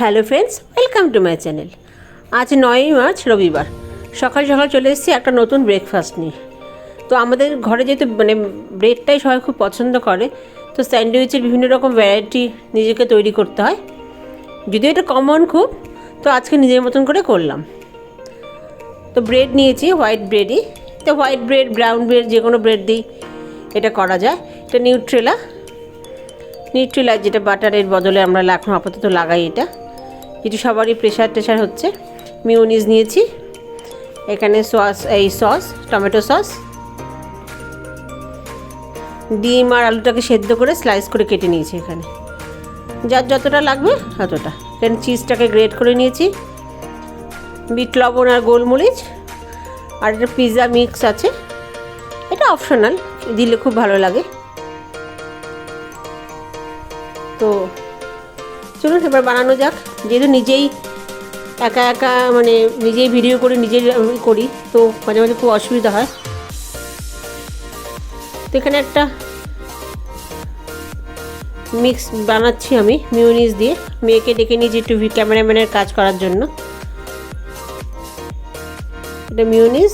Hello friends, welcome to my channel. আজ নয়ই March, রবিবার। সকাল সকাল চলে এসেছি একটা নতুন ব্রেকফাস্ট নিয়ে। তো আমাদের ঘরে যেহেতু মানে ব্রেডটাই সবাই খুব পছন্দ করে, তো স্যান্ডউইচের বিভিন্ন রকম ভ্যারাইটি নিজেকে তৈরি করতে হয়। যদিও এটা কমন খুব, তো আজকে নিজের মতন করে করলাম। তো ব্রেড নিয়েছি হোয়াইট ব্রেডই তো হোয়াইট ব্রেড ব্রাউন ব্রেড যে কোনো ব্রেড দিই এটা করা যায়। এটা নিউট্রেলা নিউট্রেলা যেটা বাটারের বদলে আমরা এখন আপাতত লাগাই এটা। যেটি সবারই প্রেশার টেশার হচ্ছে। মিউনিজ নিয়েছি। এখানে সস এই সস টমেটো সস ডিম আর আলুটাকে সেদ্ধ করে স্লাইস করে কেটে নিয়েছি এখানে। যার যতটা লাগবে ততটা। এখানে চিজটাকে গ্রেট করে নিয়েছি। বিট, লবণ আর গোলমরিচ। আর একটা পিৎজা মিক্স আছে। এটা অপশনাল দিলে খুব ভালো লাগে। এবার বানানো যাক। যেহেতু নিজেই একা একা মানে নিজেই ভিডিও করে, নিজেই করি, তো মাঝে মাঝে খুব অসুবিধা হয়। তো এখানে একটা মিক্স বানাচ্ছি আমি মিউনিস দিয়ে। মেয়েকে ডেকে নিয়েছি একটু ক্যামেরাম্যানের কাজ করার জন্য। এটা মিউনিস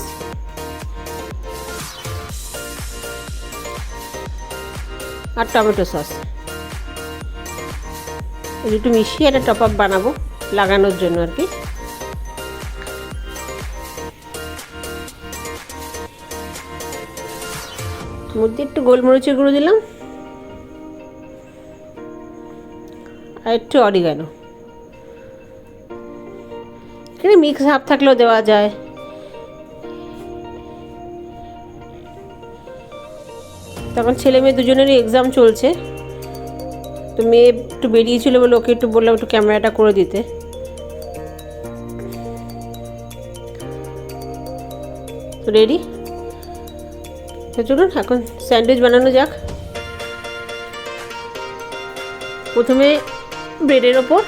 আর টমেটো সস একটু মিশিয়ে একটা টপ আপ বানাবো লাগানোর জন্য আর কি। মধ্যে একটু গোলমরিচের গুঁড়ো দিলাম। আর একটু অরিগানো এখানে মিক্স হাফ থাকলেও দেওয়া যায়। তখন ছেলে মেয়ে দুজনেরই এক্সাম চলছে। তো মেয়ে একটু বেরিয়েছিল বলে ওকে একটু বললাম একটু ক্যামেরাটা করে দিতে। রেডি চলুন, এখন স্যান্ডউইচ বানানো যাক। প্রথমে ব্রেডের ওপর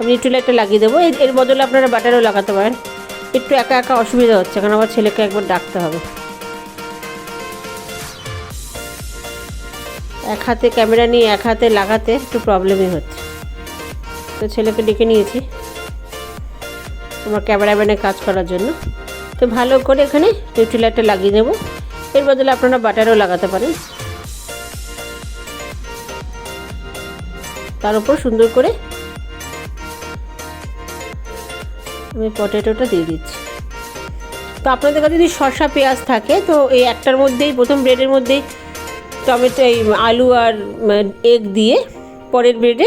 আমি একটু একটা লাগিয়ে দেবো। এর বদলে আপনারা বাটারও লাগাতে পারেন। একটু একা একা অসুবিধা হচ্ছে, কারণ আমার ছেলেকে একবার ডাকতে হবে। এক হাতে ক্যামেরা নিয়ে এক হাতে লাগাতে একটু প্রবলেমই হচ্ছে। তো ছেলেকে ডেকে নিয়েছি আমার ক্যামেরাম্যানে কাজ করার জন্য। তো ভালো করে এখানে নিউট্রিলাইটটা লাগিয়ে দেবো এর বদলে আপনারা বাটারও লাগাতে পারেন। তার উপর সুন্দর করে আমি পটেটোটা দিয়ে দিচ্ছি। তো আপনাদের কাছে যদি শসা, পেঁয়াজ থাকে, তো এই একটার মধ্যেই, প্রথম ব্রেডের মধ্যেই টমেটো, এই আলু আর এগ দিয়ে পরের ব্রেডে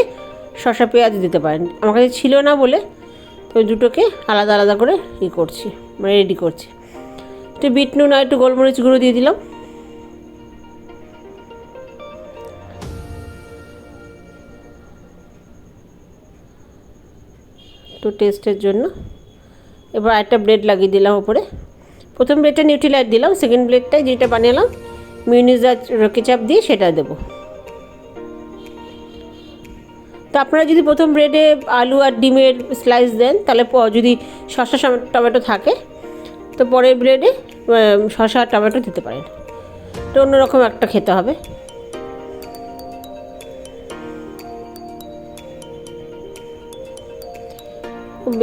শসা পেঁয়াজ দিতে পারেন। আমার কাছে ছিল না বলে তো দুটোকে আলাদা আলাদা করে ই করছি মানে রেডি করছি। একটু বিট নুন আর একটু গোলমরিচ গুঁড়ো দিয়ে দিলাম। একটু টেস্টের জন্য। এবার একটা ব্রেড লাগিয়ে দিলাম ওপরে। প্রথম ব্রেডটা নিউট্রিলাইট দিলাম সেকেন্ড ব্রেডটাই যেটা বানালাম মিউনিজ আর কেচাপ দিয়ে সেটা দেবো। তো আপনারা যদি প্রথম ব্রেডে আলু আর ডিমের স্লাইস দেন, তাহলে যদি শসা টমেটো থাকে, তো পরের ব্রেডে শসা টমেটো দিতে পারেন। তো অন্যরকম একটা খেতে হবে।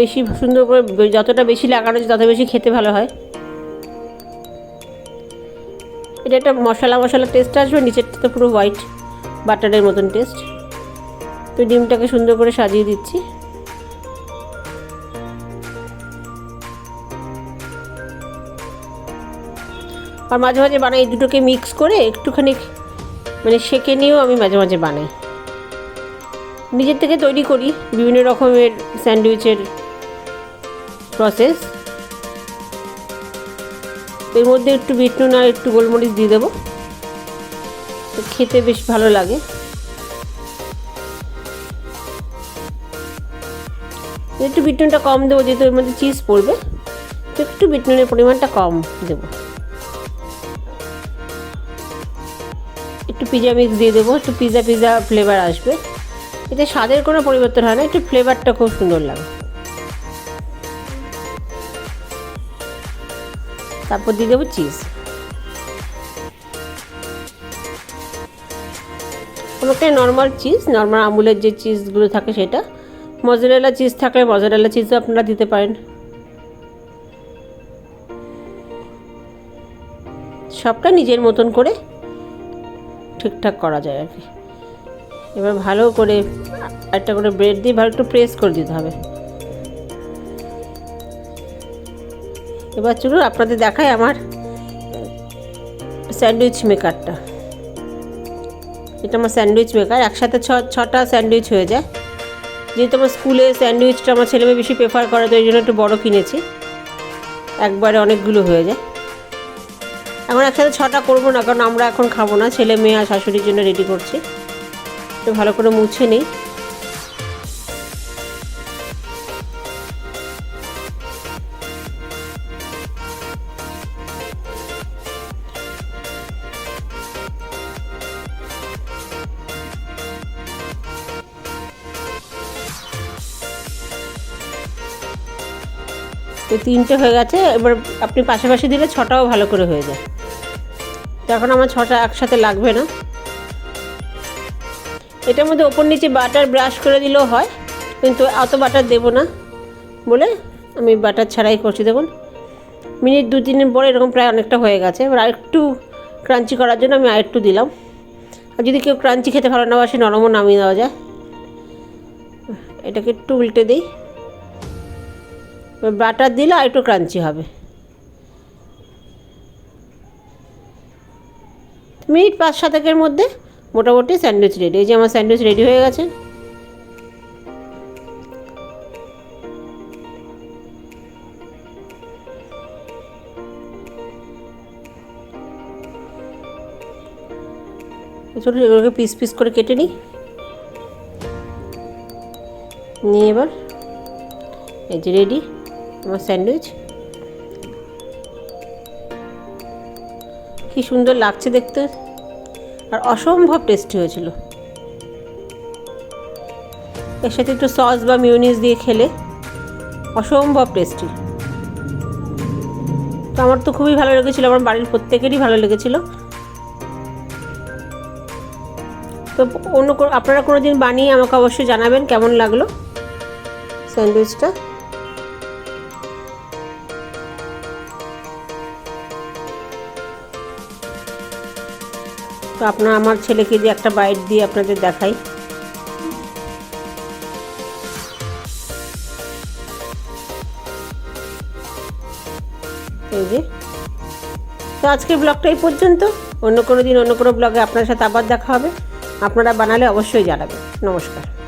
বেশি সুন্দর করে, যতটা বেশি লাগানো যায় তত বেশি খেতে ভালো হয়। এটা একটা মশলা মশলা টেস্ট আসবে, নিচেরটা তো পুরো হোয়াইট বাটারের মতন টেস্ট তো ডিমটাকে সুন্দর করে সাজিয়ে দিচ্ছি। আর মাঝে মাঝে বানাই দুটোকে মিক্স করে একটুখানি মানে সেকে নিয়েও আমি মাঝে মাঝে বানাই। নিজের থেকে তৈরি করি বিভিন্ন রকমের স্যান্ডউইচের প্রসেস এর মধ্যে একটু বিট নুন আর একটু গোলমরিচ দিয়ে দেবো। খেতে বেশ ভালো লাগে। একটু বিট নুনটা কম দেবো, যেহেতু এর মধ্যে চিজ পড়বে। তো একটু বিট নুনের পরিমাণটা কম দেবো। একটু পিজা মিক্স দিয়ে দেবো, একটু পিজা পিজা ফ্লেভার আসবে। এতে স্বাদের কোনো পরিবর্তন হয় না, একটু ফ্লেভারটা খুব সুন্দর লাগে। তারপর দিয়ে দেবো চিজ আমাকে নর্মাল চিজ নর্মাল আমুলের যে চিজগুলো থাকে সেটা। মজারেলা চিজ থাকলে মজারেলা চিজও আপনারা দিতে পারেন। সবটা নিজের মতন করে ঠিকঠাক করা যায় আর কি। এবার ভালো করে একটা করে ব্রেড দিয়ে ভালো একটু প্রেস করে দিতে হবে। এবার চলুন আপনাদের দেখায় আমার স্যান্ডউইচ মেকারটা। এটা আমার স্যান্ডউইচ মেকার, একসাথে ছ, ছটা স্যান্ডউইচ হয়ে যায়। যেহেতু আমার স্কুলে স্যান্ডউইচটা আমার ছেলেমেয়ে বেশি প্রেফার করে, তো ওই জন্য একটু বড়ো কিনেছি। একবারে অনেকগুলো হয়ে যায়। এখন একসাথে ছটা করব না, কারণ আমরা এখন খাব না। ছেলে, মেয়ে আর শাশুড়ির জন্য রেডি করছি। তো ভালো করে মুছে নিই। তো তিনটে হয়ে গেছে, এবার আপনি পাশাপাশি দিলে ছটাও ভালো করে হয়ে যায়। তো এখন আমার ছটা একসাথে লাগবে না। এটার মধ্যে ওপর নিচে বাটার ব্রাশ করে দিলেও হয়, কিন্তু অত বাটার দেবো না বলে আমি বাটার ছাড়াই করছি। দেখুন, মিনিট দু তিনের পরে এরকম প্রায় অনেকটা হয়ে গেছে। এবার আরেকটু ক্রাঞ্চি করার জন্য আমি আরেকটু দিলাম। আর যদি কেউ ক্রাঞ্চি খেতে ভালো না বাসে নরমও নামিয়ে দেওয়া যায়। এটাকে একটু উল্টে দিই। বাটার দিলে একটু ক্রাঞ্চি হবে। মিনিট পাঁচ সাতেকের মধ্যে মোটামুটি স্যান্ডউইচ রেডি। এই যে আমার স্যান্ডউইচ রেডি হয়ে গেছে। এগুলোকে পিস পিস করে কেটে নিই। নিয়ে এবার এই যে রেডি। আমার স্যান্ডউইচ? কি সুন্দর লাগছে দেখতে। আর অসম্ভব টেস্টি হয়েছিল। এর সাথে একটু সস বা মিউনিস দিয়ে খেলে অসম্ভব টেস্টি। তো আমার তো খুবই ভালো লেগেছিলো, আমার বাড়ির প্রত্যেকেরই ভালো লেগেছিলো। তো অন্য আপনারা কোনো দিন বানিয়ে আমাকে অবশ্যই জানাবেন কেমন লাগল স্যান্ডউইচটা। তো আপনার, আমার ছেলেকে যে একটা বাইট দিয়ে আপনাদের দেখাই। এই যে। তো আজকের ব্লগটা এই পর্যন্ত। অন্য কোনো দিন, অন্য কোনো ব্লগে আপনার সাথে আবার দেখা হবে। আপনারা বানালে অবশ্যই জানাবেন। নমস্কার।